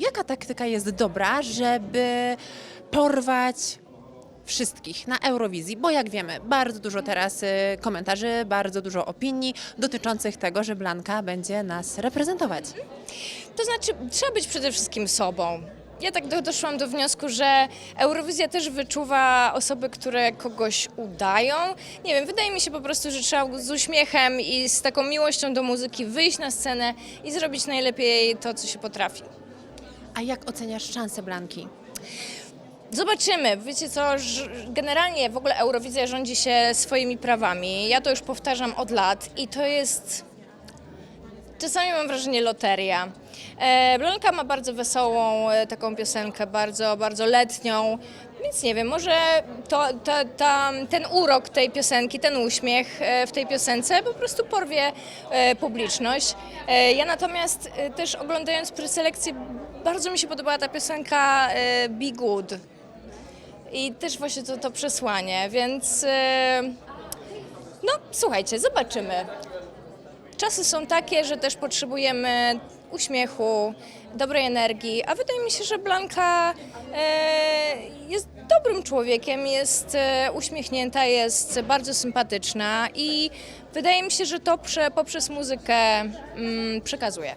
Jaka taktyka jest dobra, żeby porwać wszystkich na Eurowizji? Bo jak wiemy, bardzo dużo teraz y, komentarzy, bardzo dużo opinii dotyczących tego, że Blanka będzie nas reprezentować. To znaczy, trzeba być przede wszystkim sobą. Ja tak do, doszłam do wniosku, że Eurowizja też wyczuwa osoby, które kogoś udają. Nie wiem, wydaje mi się po prostu, że trzeba z uśmiechem i z taką miłością do muzyki wyjść na scenę i zrobić najlepiej to, co się potrafi. A jak oceniasz szanse Blanki? Zobaczymy. Wiecie co, generalnie w ogóle Eurowizja rządzi się swoimi prawami. Ja to już powtarzam od lat i to jest czasami mam wrażenie loteria. E, Blanka ma bardzo wesołą e, taką piosenkę, bardzo, bardzo letnią, więc nie wiem, może to, ta, ta, ten urok tej piosenki, ten uśmiech e, w tej piosence po prostu porwie publiczność. Ja natomiast też oglądając preselekcję, bardzo mi się podobała ta piosenka Be Good. I też właśnie to, to przesłanie, więc no słuchajcie, zobaczymy. Czasy są takie, że też potrzebujemy uśmiechu, dobrej energii, a wydaje mi się, że Blanka e, jest dobrym człowiekiem, jest e, uśmiechnięta, jest bardzo sympatyczna i wydaje mi się, że to prze, poprzez muzykę mm, przekazuje.